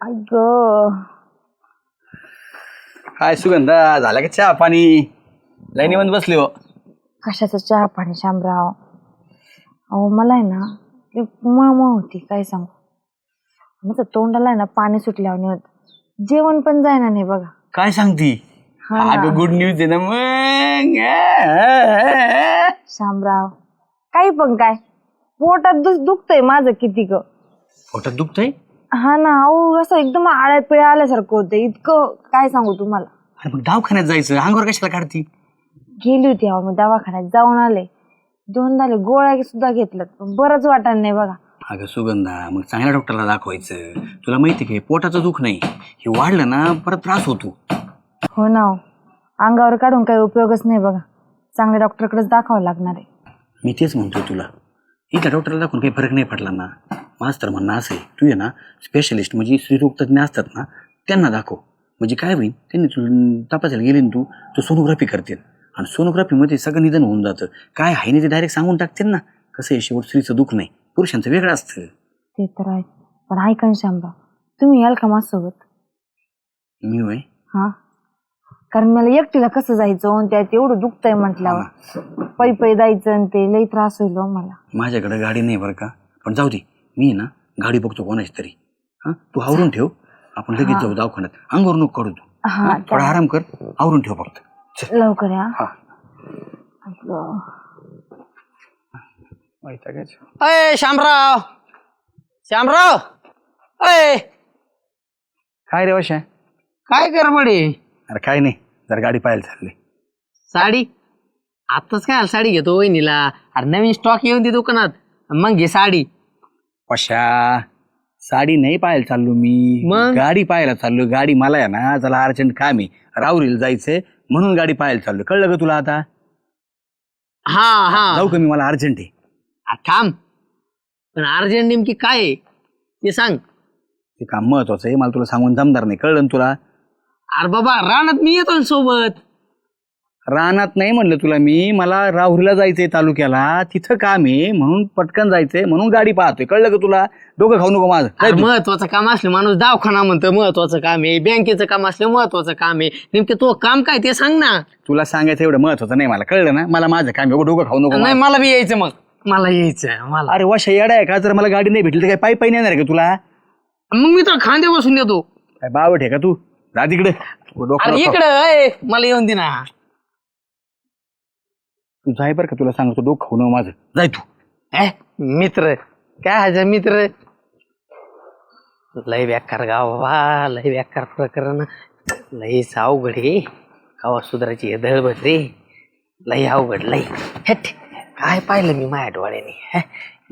ऐक काय सुगंधा झाला का चहा पाणी? लाईनीमध्ये बसले हो. कशाचा चहा पाणी शामराव? अहो मला आहे ना ते मळमळ होती काय सांगू? माझं तोंडाला आहे ना पाणी सुटल्यावर होत जेवण पण जायना नाही बघा. काय सांगती? हा ना. अगं गुड न्यूज आहे ना मग. शामराव काही पण काय. पोटात दुख दुखतंय माझं किती ग. पोटात दुखतंय? हा ना अहो असं एकदम आळ्या पिळ्या आल्यासारखं होतं. इतकं काय सांगू तुम्हाला? अरे मग दवाखान्यात जायचं? अंगावर कशाला काढती? गेली होती अहो मी दवाखान्यात जाऊन आले. दोन झाले गोळ्या सुद्धा घेतल्यात. पण बरंच वाटत नाही बघा. अगं सुगंधा मग चांगल्या डॉक्टरला दाखवायचं. तुला माहिती आहे का पोटाचं दुख नाही. हे वाढलं ना परत त्रास होतो. हो ना हो. अंगावर काढून काही उपयोगच नाही बघा. चांगल्या डॉक्टरकडेच दाखवावं लागणार आहे. मी तेच म्हणतोय तुला. इथल्या डॉक्टरला दाखवून काही फरक नाही पडला ना. माझं तर म्हणणं असं आहे. तू आहे ना स्पेशलिस्ट म्हणजे स्त्रीरोग तज्ञ असतात ना त्यांना दाखव. म्हणजे काय होईल त्यांनी तू तपासायला गेली ना तू तू सोनोग्राफी करतील. आणि सोनोग्राफीमध्ये सगळं निधन होऊन जातं. काय आहे नाही ते डायरेक्ट सांगून टाकतील ना. कसं आहे शेवट स्त्रीचं दुःख नाही. पुरुषांचं वेगळं असतं. ते तर आहे. पण ऐका ना शामराव तुम्ही याल का माझ्यासोबत? मी होय? हा. कारण मला एकटीला कसं जायचं आणि त्यात एवढं दुखतंय म्हटल्यावर? पै पै जायचं आणि ते लई त्रास होईल हो मला. माझ्याकडे गाडी नाही बरं का. पण जाऊ दे. मी ना गाडी बघतो कोणाची तरी. हां तू आवरून ठेव. आपण लगेच जाऊ दवाखान्यात. अंगावर नको काढू तू. हा हां, थोडा आराम कर. आवरून ठेव फक्त. चल. लवकर या. हा. अगं. अय शामराव शामराव अय. काय रे वशा काय गडबडी? अरे काय नाही जर गाडी पाहायला चालली साडी? आत्ताच काय साडी घेतो वहिनीला. अरे नवीन स्टॉक येऊन दे दुकानात. मग घे साडी. वशा साडी नाही पाहायला चाललो मी. मग? गाडी पाहायला चाललो. गाडी मला आहे ना चला अर्जंट काम आहे. राहुरीला जायचंय म्हणून गाडी पाहायला चाललो. कळलं का तुला आता? हा हा. जाऊ का मी मला अर्जंट आहे. आ, थांब. पण अर्जंट नेमकी काय आहे? ते सांग. ते काम महत्वाचं आहे. मला तुला सांगून जमणार नाही. कळलं ना तुला? अरे बाबा रानात मी येतो ना सोबत. रानात नाही म्हणलं तुला मी मला राहुरीला जायचंय तालुक्याला तिथं काम आहे म्हणून पटकन जायचंय म्हणून गाडी पाहतोय. कळलं का तुला? डोकं खाऊ नको माझं. तू. महत्वाचं काम असलं माणूस दवाखाना म्हणतं महत्वाचं काम आहे. बँकेचं काम असलं महत्वाचं काम आहे. नेमकं तो काम काय ते सांग ना. तुला सांगायचं एवढं महत्वाचं नाही मला. कळलं ना? मला माझं काम आहे. डोकं खाऊ नको नाही माझं. मला बी यायचं मग. मला यायचं मला. अरे वशा येडा आहे का? जर मला गाडी नाही भेटली तर काय पायी पायी नाही येणार का तुला? मग मी तर खांदे बसून देतो काय बावट आहे का तू? जा तिकडे. डोकं अरे नको. इकडं मला येऊन दे ना. तू जाय बरं का तुला सांगतो डोकं खाऊ नको माझं. जाय तू. ए, मित्र काय हाय मित्र लय बेकार गाव लय बेकार प्रकरण. लय अवघड आहे. गावा सुधारायची दळबट रे लय अवघड लय. हेट काय पाहिलं मी माझ्या डोळ्याने? हे,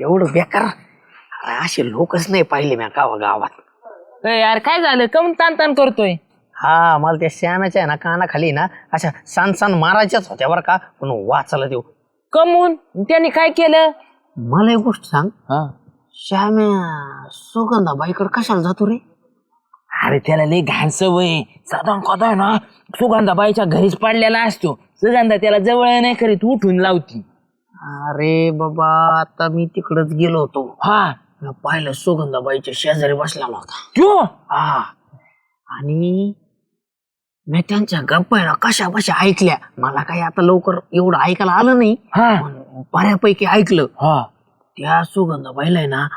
एवढं बेकार? अरे असे लोकच नाही पाहिले मी गावा गावात. ए यार काय झालं? कम ताण ताण करतोय? हा मला त्या शानाच्या आहे ना कानाखाली ना अशा सान सान मारायच्याच होत्या बरं का. पण वाचायला देऊ कमून? त्यांनी काय केलं? मला एक गोष्ट सांग. श्याम्या सुगंधाबाईकडे कशाला जातो रे? अरे त्याला लय घाण सवय साधा कदा ना सुगंधाबाईच्या घरीच पडलेला असतो. सुगंधा त्याला जवळ नाही करीत उठून लावती. अरे बाबा आता मी तिकडच गेलो होतो. हा. मी पाहिलं सुगंधाबाईच्या शेजारी बसलेला होता त्यो हा. आणि मी त्यांच्या गप्पा आहे ना कशा बशा ऐकल्या? मला काही आता लवकर एवढं ऐकायला आलं नाही. हा. पण बऱ्यापैकी ऐकलं. हा. त्या सुगंधाबाईला आहे ना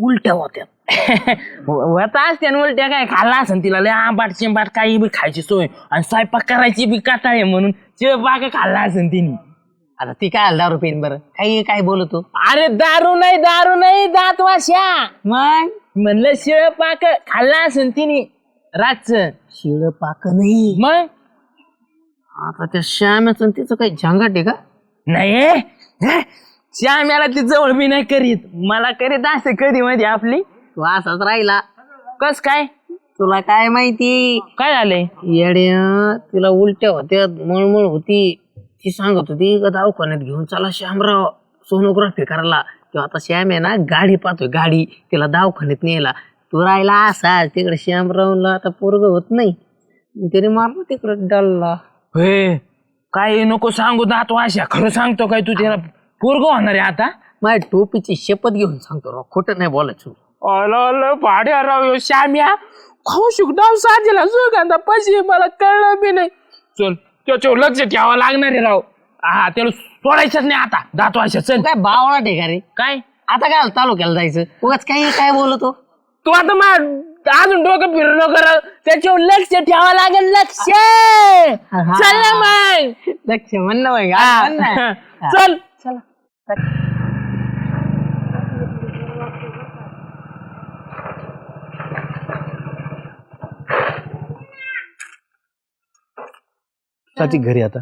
उलट्या होत्या. होता असते आणि उलट्या काय खाल्ला असेल तिला. लय आंबाट चिंबाट काही बी खायची सोय. आणि स्वयंपाक करायची बी काटा आहे म्हणून चिळपाक खाल्ला असेल तिने. आता ती काय दारू पेन बरं? काही काय बोलतो? अरे दारू नाही दारू नाही दात वाशा. मग? म्हणलं शिळ पाक खाल्ला असेल तिने. रातच. शिळ पाक नाही मग? आता त्या श्याम्याचं आणि तिचं काही झंगाट आहे का? नाही श्याम्याला ती जवळ बी नाही करीत. मला करीत असते कधी मध्ये आपली. तू असाच राहिला. कस काय? तुला काय माहिती? काय झालंय? येड्या तिला उलट्या होत्या मळमळ होती. ती सांगत होती का दवाखान्यात घेऊन चला श्यामराव. सोनोग्राफी करायला. तेव्हा आता श्याम आहे ना गाडी पाहतोय गाडी. तिला दवाखान्यात नेला तू राहिला असा तिकडे श्यामरावला आता पोरग होत नाही. मग त्याने मारलं तिकडे डल्ला. हे काय नको सांगू दात वाशा. खरं सांगतो काय तू त्याला? पोरग होणार आहे आता? माझ्या टोपीची शपथ घेऊन सांगतो राव खोटं नाही बोलायचं. अल भाड्या राव ह्यो श्याम्या. कौशिक डाव साजेला सुगंधा पैसे मला कळलं बी नाही. चल त्याच्यावर लक्ष ठेवावं लागणार आहे राव. हा त्याला सोडायचंच नाही आता. दात वाशा चल. काय बावळा ठेका रे. काय? आता काय तालुक्याला जायचं? उगाच काही काय बोलतो? तू आता मा अजून डोकं फिरू नको त्याच्यावर लक्ष ठेवावं लागेल लक्ष! चल ना मग लक्ष म्हण ना बाई, हा, म्हण ना. चल. चालती घरी आता.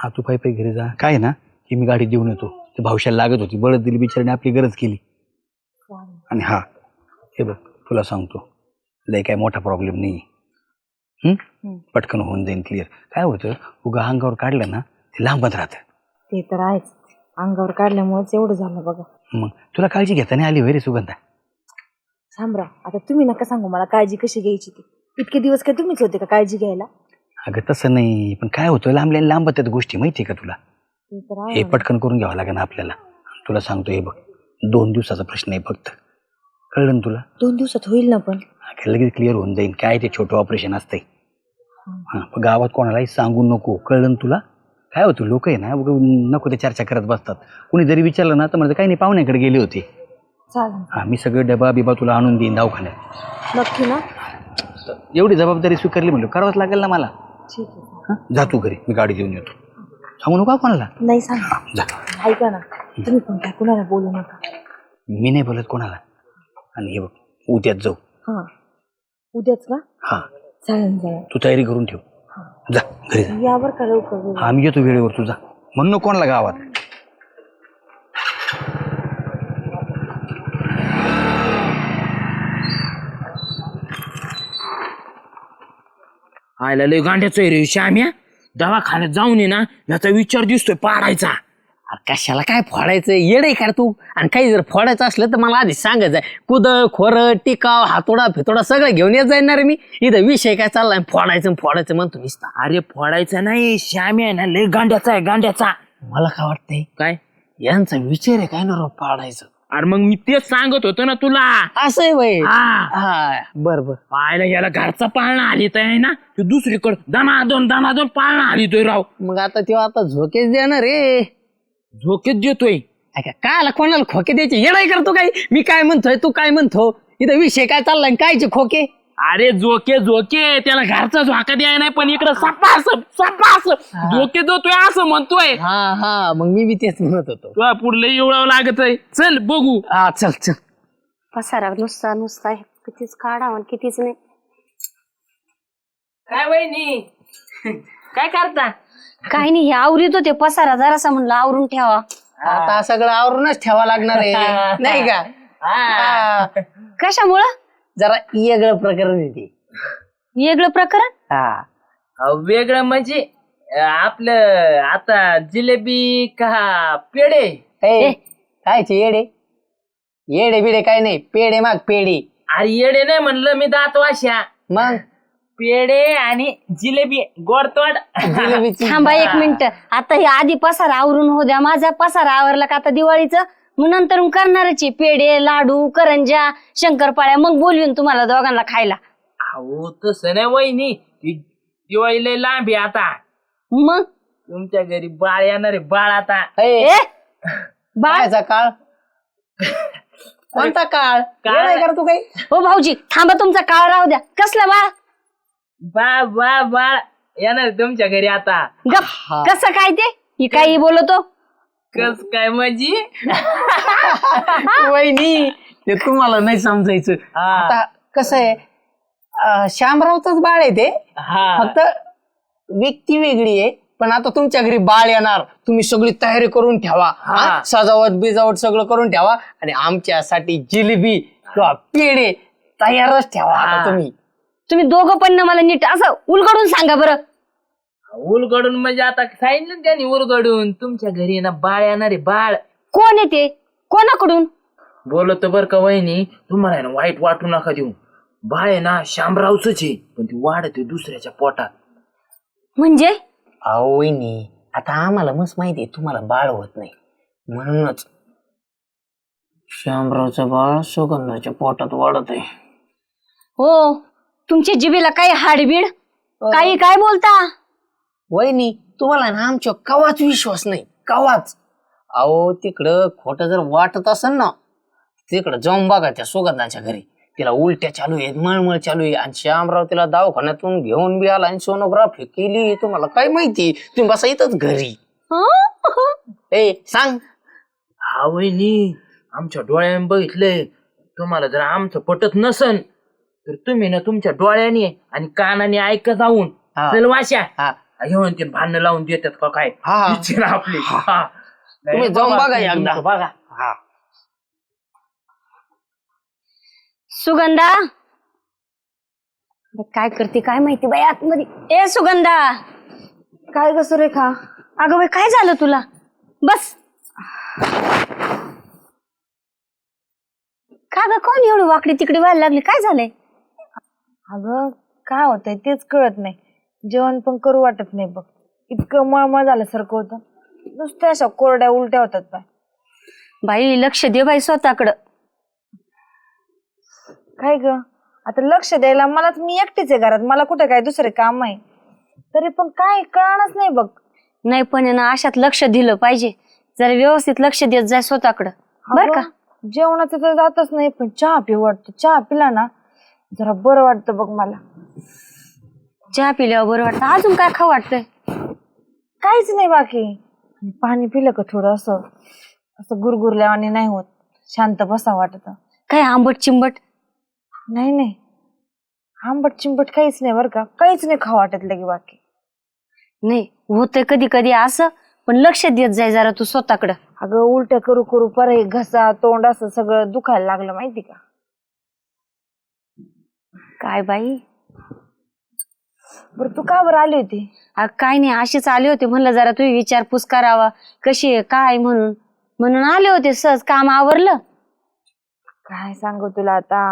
हा तू पायी पायी घरी जा. काय आहे ना की मी गाडी देऊन येतो. ते भावशाला लागत होती. बळद दिली बिचाराने आपली गरज केली. आणि हा हे बघ तुला सांगतो. लय काय मोठा प्रॉब्लेम नाही? पटकन होऊन जाईन क्लिअर काय होतं उगा अंगावर काढलं ना ते लांबत राहतं. ते तर आहेच. अंगावर काढल्यामुळेच एवढं झालं बघा. मग तुला काळजी घेता नाही आली वैरे सुगंधा? शामराव आता तुम्ही नका सांगू मला काळजी कशी घ्यायची ती. इतके दिवस काय तुम्हीच होते का काळजी घ्यायला? अगं तसं नाही पण काय होतं लांबल्या लांबत आहेत गोष्टी माहिती आहे का तुला? ते तर हे पटकन करून घ्यावं लागेल आपल्याला. तुला सांगतो हे बघ दोन दिवसाचा प्रश्न आहे फक्त. कळलं ना तुला? दोन दिवसात होईल ना पण. अगं लगेच क्लिअर होऊन जाईल काय ते छोटं ऑपरेशन असतंय. हां. पण गावात कोणालाही सांगू नको. कळलं ना तुला? काय होतं लोक आहे ना? उगा नको ते चर्चा करत बसतात. कुणी जरी विचारलं ना तर म्हणजे काही नाही पाहुण्याकडे गेले होते. चालेल. हां मी सगळं डबा बिबा तुला आणून देईन दवाखान्यात. नक्की ना? एवढी जबाबदारी स्वीकारली म्हणलं करावंच लागेल ना मला? ठीक आहे. हां जा तू घरी मी गाडी देऊन येतो. सांगू नका कोणाला? नाही सांग. जा. ऐका ना तुम्ही पण काय कुणाला बोलू नका. मी नाही बोलत कोणाला. आणि हे बघ उद्याच जाऊ. हा. उद्याच का? हां. चालेल चालेल. तू तयारी करून ठेव. जा घरी जा. यावर का लवकर वेळ? हा मी येतो वेळेवर तुझा म्हणून कोणाला गावात. आयला लय गांड्याचं रे श्याम्या. दवाखान्यात जाऊन ये ना याचा विचार दिसतोय पाडायचा. अरे कशाला काय फोडायचं येडे कर तू? आणि काही जर फोडायचं असलं तर मला आधी सांगायचं कुद खोर टिकाव हातोडा फितोडा सगळं घेऊन येत जाणार मी. इथं विषय काय चाललाय? फोडायचं फोडायचं म्हणतो नुसता. अरे फोडायचा नाही श्याम्या आहे ना लय गांड्याचा आहे गांड्याचा. मला काय वाटतंय? काय? यांचा विचार आहे काय ना राव पाडायचं? अरे मग मी तेच सांगत होतो ना तुला. असं आहे वय. हा. हा. बर बर. पाहायला याला घरचा पाळणा आली तर आहे ना तू दुसरीकडं दाना दोन दाना दोन पाळणा आली तोय राव. मग आता तेव्हा आता झोकेच देणार रे झोकेच देतोय. ऐका कायला कोणाला खोके द्यायचे? येडाय करतो काय? मी काय म्हणतोय तू काय म्हणतो? इथं विषय काय चाललाय आणि कायचे खोके? अरे झोके झोके. त्याला घरचा झोका द्याय नाही पण इकडं सपास सपास. झोके देतोय असं म्हणतोय. हा हा. मग मी बी तेच म्हणत होतो. तुला पुढलं एवढं लागत आहे. चल बघू. हा चल चल. पसारा नुसता नुसता. कितीच काढा आणि कितीच नाही. काय वहिनी? काय करता? काही नाही हे आवरीत होते पसारा जरासा म्हणलं आवरून ठेवा. आता सगळं आवरूनच ठेवा लागणार आहे. नाही का? हा. कशामुळं? जरा वेगळं प्रकरण आहे ते. वेगळं प्रकरण? हा. वेगळं म्हणजे अं, आपलं आता जिलेबी का पेढे? ए, कायचे येडे? येडे बिडे काय नाही पेडे माग पेडे अरे येडे नाही म्हणलं मी दात वाशा मग? पेढे आणि जिलेबी गोडतोड. जिलेबीची. थांबा एक मिनिट. आता हे आधी पसारा आवरून हो द्या. माझा पसारा आवरला का आता दिवाळीचं? मग नंतर मग करणारच आहे. पेढे लाडू करंजा शंकरपाळ्या. मग बोलवीन तुम्हाला दोघांना खायला. अहो तसं नाही वहिनी. ती दिवाळी लय लांब आहे आता. मग? तुमच्या घरी बाळ येणार आहे. बाळ आता. ए, ए बाळ? कायचा काळ. कोणता काळ? कर तू काही? हो भाऊजी थांबा तुमचा काळ राहू द्या. कसला बाळ? बा बा बाळ येणार तुमच्या घरी आता. गप. कसं काय ते? ही काही बोलतो? कस काय माझी वहिनी ते तुम्हाला नाही समजायचं. आता कसं आहे अं, श्यामरावचंच बाळ आहे ते. हा. फक्त व्यक्ती वेगळी आहे पण आता तुमच्या घरी बाळ येणार. तुम्ही सगळी तयारी करून ठेवा. हा? सजावट बिजावट सगळं करून ठेवा. आणि आमच्यासाठी जिलेबी किंवा पेढे तयारच ठेवा आता तुम्ही. तुम्ही दोघं पण ना मला नीट असं उलगडून सांगा बरं. उलगडून म्हणजे आता सांगितलं ना त्यांनी उलगडून तुमच्या घरी ना बाळ येणार आहे बाळ. कोण येते कोणाकडून? बोलतो बर का वहिनी तुम्हाला आहे ना वाईट वाटू नका देऊ. बाळ आहे ना शामरावच आहे पण ती वाढते दुसऱ्याच्या पोटात. म्हणजे? अहो वहिनी आता आम्हाला मस्त माहिती आहे तुम्हाला बाळ होत नाही. म्हणूनच श्यामरावचं बाळ सुगंधाच्या पोटात वाढत आहे हो. तुमच्या जिबीला काही हाडबीड? काही काय बोलता? वहिनी तुम्हाला ना आमच्या कवाच विश्वास नाही. कवाच. अहो तिकडं खोटं जर वाटत असेल ना तिकडं जाऊन बघा त्या सुगंधाच्या घरी. तिला उलट्या चालू आहेत मळमळ चालू आहे. आणि श्यामराव तिला दवाखान्यातून घेऊन बी आला आणि सोनोग्राफी केली. तुम्हाला काय माहिती? तुम्ही बसा इथंच घरी. ए सांग. हा वहिनी आमच्या डोळ्याने बघितलंय. तुम्हाला जर आमचं पटत नसन तर तुम्ही ना तुमच्या डोळ्याने आणि कानाने ऐकत जाऊन. हा. चल वाशा. हा. हे म्हणते भांडणं लावून देतात का काय? हा, हा. इच्छा ना आपली. हा. तुम्ही जाऊन बघा, एकदा. तुमचं बघा. हा. सुगंधा. अरे काय करते काय माहिती बाई आतमध्ये. ए सुगंधा. काय ग सुरेखा? अगं बाई काय झालं तुला? बस. का ग कोण एवढी वाकडी तिकडे व्हायला लागली? काय झालंय? अगं काय होतंय तेच कळत नाही. जेवण पण करू वाटत नाही बघ. इतकं मळमळ झाल्यासारखं होतं. नुसत्या अशा कोरड्या उलट्या होतात पाय बाई लक्ष दे बाई स्वतःकडं. काय ग? आता लक्ष द्यायला मलाच मी एकटीच आहे घरात. मला कुठे काय दुसरे काम आहे? तरी पण काय कळणारच नाही बघ. नाही पण आहे ना अशात लक्ष दिलं पाहिजे. जरा व्यवस्थित लक्ष देत जाय स्वतःकडं. बर का? अगं, जेवणाचं तर जातच नाही पण चहा पिऊ वाटतं. चहा पिला ना जरा बरं वाटतं बघ मला. चहा पिल्यावर बरं वाटतं. अजून काय खाऊ वाटतंय? काहीच नाही बाकी. आणि पाणी पिलं का थोडं असं असं गुरगुरल्यावानी नाही होत. शांत बसा वाटत. काय आंबट चिंबट? नाही नाही. आंबट चिंबट काहीच नाही बरं का. काहीच नाही खाऊ वाटत लगे बाकी. नाही होतंय कधी कधी असं पण लक्ष देत जाय जरा तू स्वतःकडं. अगं उलट्या करू करू पर हे घसा तोंड असं सगळं दुखायला लागलं माहिती का? काय बाई? बरं तू का बरं आली होती? अगं काय नाही अशीच आले होते. म्हणलं जरा तुम्ही विचारपूस करावा. कशी आहे काय म्हणून? म्हणून आले होते सहज काम आवरलं. काय सांगू तुला आता?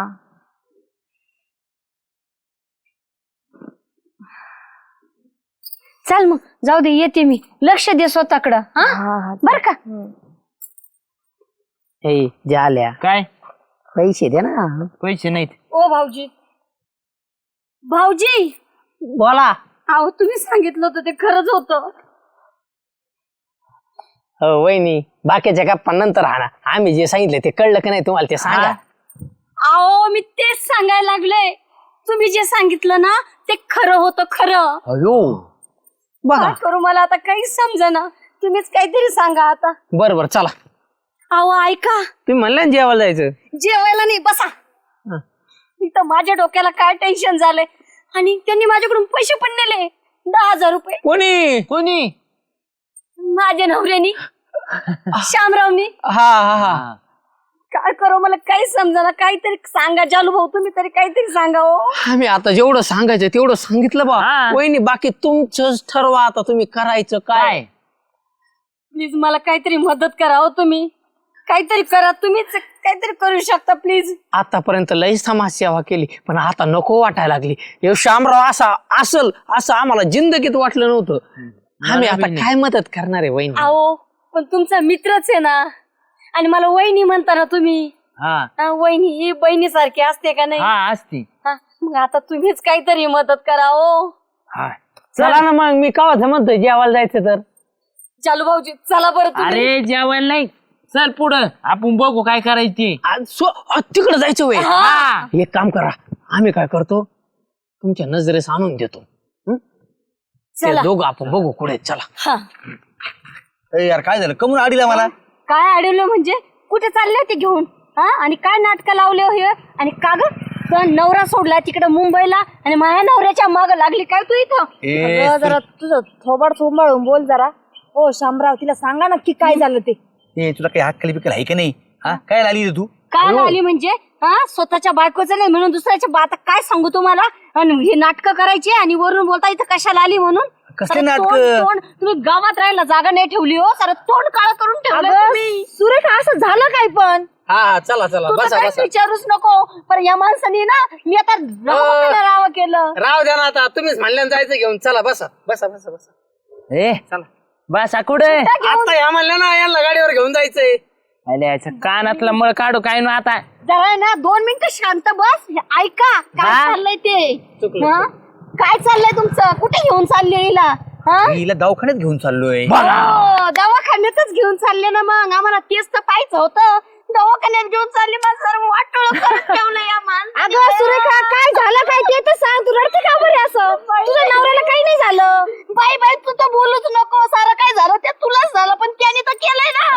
चाल मग जाऊ दे येते मी. लक्ष दे स्वतःकडं हा? हा हा बर का. ए झाल्या काय? पैसे दे ना. पैसे नाहीत. ओ भाऊजी. भाऊजी! बोला. अहो तुम्ही सांगितलं होतं ते खरंच होतं. हो वहिनी बाकीच्या गप्पा नंतर राहणार. आम्ही जे सांगितले ते कळलं की नाही तुम्हाला ते सांगा. अहो मी तेच सांगायला लागले तुम्ही जे सांगितलं ना ते खरं होतं खरं. अयो. बघा. काय करू मला आता काहीच समजेना. तुम्हीच काहीतरी सांगा आता. बर बर चला. अहो ऐका. तुम्ही म्हणलं ना जेवायला जायचं. जेवायला नाही बसा. हं. इथं माझ्या डोक्याला काय टेन्शन झालंय? आणि त्यांनी माझ्याकडून पैसे पण नेले. दहा हजार रुपये. कोणी? कोणी? माझ्या नवऱ्यानी. श्यामरावनी. हा हा हा. काय करू मला काही समजा काहीतरी सांगा. जालू भाऊ तुम्ही तरी काहीतरी सांगा हो. आम्ही आता जेवढं सांगायचं तेवढं सांगितलं बा. हा. वहिनी बाकी तुमचंच ठरवा आता तुम्ही करायचं काय. काय? प्लीज मला काहीतरी मदत करा हो तुम्ही. काहीतरी करा. तुम्हीच काहीतरी करू शकता प्लीज आतापर्यंत लई समाज सेवा केली पण आता नको वाटायला लागली. हे शामराव असा असल असं आम्हाला जिंदगीत वाटलं नव्हतं. आम्ही आता काय मदत करणार आहे वहिनी? अहो पण तुमचा मित्रच आहे ना आणि मला वहिनी म्हणता ना तुम्ही. हा. हा, वहिनी ही बहिणीसारखी असते का नाही? हा असती. हा, मग आता तुम्हीच काहीतरी मदत करा हो. हा. चला ना मग मी कावाचं म्हणतोय जेवायला जायचं तर? चालू भाऊजी चला बरं तुम्ही. अरे जेवायला नाही. चल पुढं. आपण बघू काय करायची. तिकडे जायचं वय. हा. एक काम करा. आम्ही काय करतो? तुमच्या नजरेस आणून देतो. हं? ते चला. दोघं आपण बघू कुठे चला. हा. ए यार काय झालं? कमून आडीला मला? काय अडवलं म्हणजे? कुठे चालले होते घेऊन? हा? आणि काय नाटक लावले हो हे? आणि का ग? तो नवरा सोडला तिकडे मुंबईला आणि माझ्या नवऱ्याच्या माग लागली काय तू इथं? ए, अगं, जरा तुझं थोबाड थोबाडून बोल जरा. ओ शामराव तिला सांगा नक्की काय झालं ते. ए तुला काही हात बिकल आहे का नाही? हा? काय आली तू? काय आली म्हणजे? हा? स्वतःच्या बायकोचं नाही म्हणून दुसऱ्याच्या बा आता काय सांगू तुम्हाला? आणि हे नाटकं करायची आणि वरून बोलता इथं कशाला आली म्हणून? कसले सारं नाटकं? तोंड- तोंड. तुम्ही गावात राहायला जागा नाही ठेवली हो. सारं तोंड काळ करून ठेवलं तुम्ही. सुरेखा असं झालं काय पण? हा हा चला चला. तू तर बसा काहीच बसा. विचारूच नको. पण या माणसाने ना मी आता राव केलं राव केलं. राव द्या ना आता. तुम्हीच म्हणल्यानं जायचं घेऊन. चला बसा. बसा बसा बसा. ए चला. बस कुठे? आता या म्हणल्या ना यांना गाडीवर घेऊन जायचंय. अरे याच्या कानातला मळ काढू काय ना आता? जरा ना दोन मिनिटं शांत बस. हे ऐका काय हा? चाललंय ते? हा? काय चाललंय तुमचं? कुठे घेऊन चालले हिला? हा? हिला दवाखान्यात घेऊन चाललोय. बघा हो, दवाखान्यातच घेऊन चालले ना मग. आम्हाला तेच तर पाहिजे होतं. दवाखान्यात घेऊन चालले मग सर्व वाटोळ ठेवलं या अगं सुरेखा काय झालं काय ते तर सांग. तू रडते का बरे असं? तुझ्या नवऱ्याला काही नाही झालं. बाई बाई तू तर बोलूच नको. सारं काय झालं? ते तुलाच झालं पण त्याने तर केलंय ना.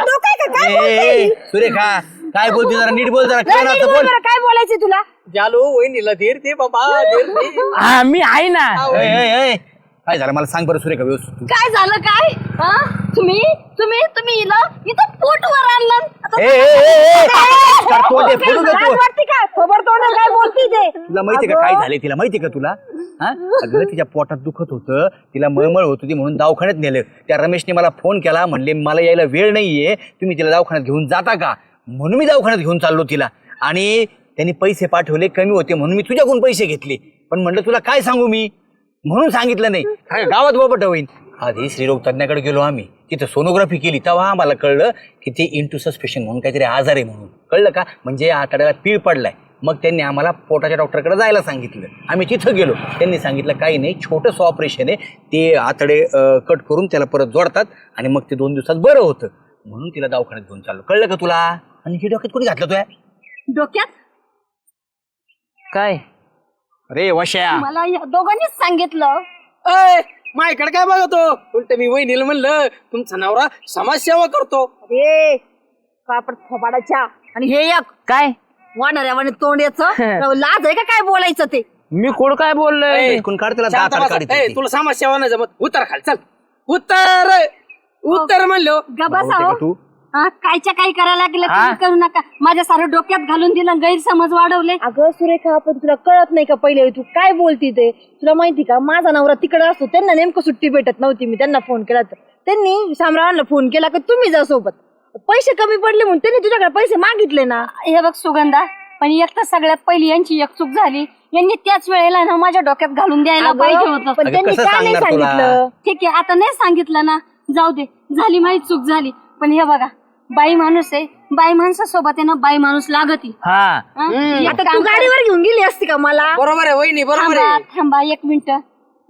डोकं आहे का? काय ए, बोलते ए, ही? सुरेखा काय बोलते जरा? नीट बोल जरा. नीट बोल बोल बरं, काय बोलायचं तुला? जालो वहिनीला धीर दे बाबा धीर दे. हा मी आहे ना. ए, ए, ए, काय झालं? मला सांग बरं सुरेखा व्यवस्थित काय झालं काय? हा? तुम्ही? तुम्ही? तुम्ही हिला इथं पोटवर आणलं. आता ए, ए, ए, ए, काय? कर तोंड दे, फोडून दे लाज तू. वाटते का? खबर तोंड काय बोलती ते? तुला माहिती का काय झाले तिला? माहिती का तुला? हा? अगं तिच्या पोटात दुखत होतं. तिला मळमळ होत होती म्हणून दवाखान्यात नेलं. त्या रमेशने मला फोन केला म्हणले मला यायला वेळ नाहीये. तुम्ही तिला दवाखान्यात घेऊन जाता का? म्हणून मी दवाखान्यात घेऊन चाललो तिला. आणि त्यांनी पैसे पाठवले कमी होते म्हणून मी तुझ्याकडून पैसे घेतले. पण म्हणलं तुला काय सांगू मी? म्हणून सांगितलं नाही. काय गावात बाबट होईन. आधी स्त्रीरोग तज्ञाकडे गेलो आम्ही. तिथं सोनोग्राफी केली तेव्हा आम्हाला कळलं की ते इंटू सस्पेशन म्हणून काहीतरी आजार आहे म्हणून. कळलं का? म्हणजे आतड्याला पीळ पडलाय. मग त्यांनी आम्हाला पोटाच्या डॉक्टरकडे जायला सांगितलं. आम्ही तिथं गेलो. त्यांनी सांगितलं काही नाही छोटंसं ऑपरेशन आहे. ते आतडे अं, कट करून त्याला परत जोडतात आणि मग ते दोन दिवसात बरं होतं. म्हणून तिला दवाखान्यात घेऊन चाललो. कळलं का तुला? आणि हे डोक्यात कोणी घातलं तुया? डोक्यात? काय? अरे वश्या. मला या दोघांनीच सांगितलं. अय माझ्याकडे काय बघतो? उलट मी वहिनीला म्हणलं तुमचा नवरा समाजसेवा करतो. अरे कापड थोबाडाच्या. आणि हे एक काय? वाढणाऱ्या तोंड याचं. लाज आहे का काय बोलायचं ते? मी कोण काय बोललोय? कोण काढ त्याला शांत दात बसा. काढीत ए, होती. तुला समाजसेवा नाही जमत. उतर खाली चल. उत्तर उत्तर म्हणलो. गबासा हो हा, कायच्या काही करायला लागलं हा? तुम्ही करू नका. माझ्या सारं डोक्यात घालून दिलं गैरसमज वाढवले. अगं सुरेखा पण तुला कळत नाही का पहिले? तू काय बोलती ते? तुला माहिती का? माझा नवरा तिकडे असतो त्यांना नेमकं सुट्टी भेटत नव्हती. मी त्यांना फोन केला तर. त्यांनी शामरावांना फोन केला की तुम्ही जा सोबत. पैसे कमी पडले म्हणून त्यांनी तुझ्याकडे पैसे मागितले ना. हे बघ सुगंधा पण एक तर सगळ्यात पहिली यांची एक चूक झाली. यांनी त्याच वेळेला ना माझ्या डोक्यात घालून द्यायला पाहिजे होतं. पण अगं, त्यांनी कसं का नाही सांगणार तुला? सांगितलं? ठीक आहे आता नाही सांगितलं ना. जाऊ दे झाली माझी चूक झाली. पण हे बघा बाई माणूस आहे. बाई माणसासोबत आहे ना बाई माणूस लागती. हा. आता तू गाडीवर घेऊन गेली असती का मला? बरोबर आहे वहिनी बरोबर थांबा आहे. थांबा एक मिनिट.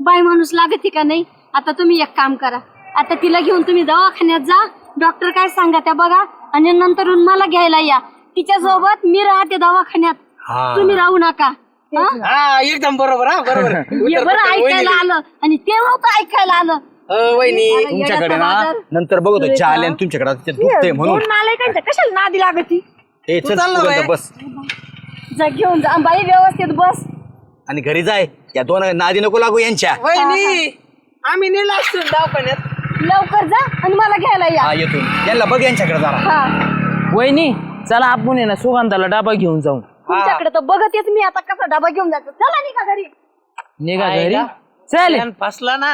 बाई माणूस लागती का नाही? आता तुम्ही एक काम करा. आता तिला घेऊन तुम्ही दवाखान्यात जा. डॉक्टर काय सांगा त्या बघा. आणि नंतरून मला घ्यायला या. तिच्या सोबत मी राहते दवाखान्यात. हा. तुम्ही राहू नका. हा? हा एकदम बरोबर हा बरोबर. हे बरं ऐकायला. आलं. आणि ते नव्हतं ऐकायला आलं. अ, वहिनी तुमच्याकडे ना. नंतर बघतो आणि तुमच्याकडे आता ते दुखतंय म्हणून. दोन नालायकांच्या कशाला नादी लागती? ए तू चल चालला बाई. बस. जा घेऊन जा बाई व्यवस्थित बस. आणि घरी जाय या दोन नादी नको लागू यांच्या. वहिनी आम्ही नेला असतो दवाखान्यात. लवकर जा आणि मला घ्यायला या. हा येतो. यांना बघ यांच्याकडे जरा. हा. वहिनी चला आपण आहे ना सुगंधाला डबा घेऊन जाऊ. तुमच्याकडे तर बघतेच मी आता कसा डबा घेऊन जातो चला निघा घरी. निघा घरी. चल फसला ना.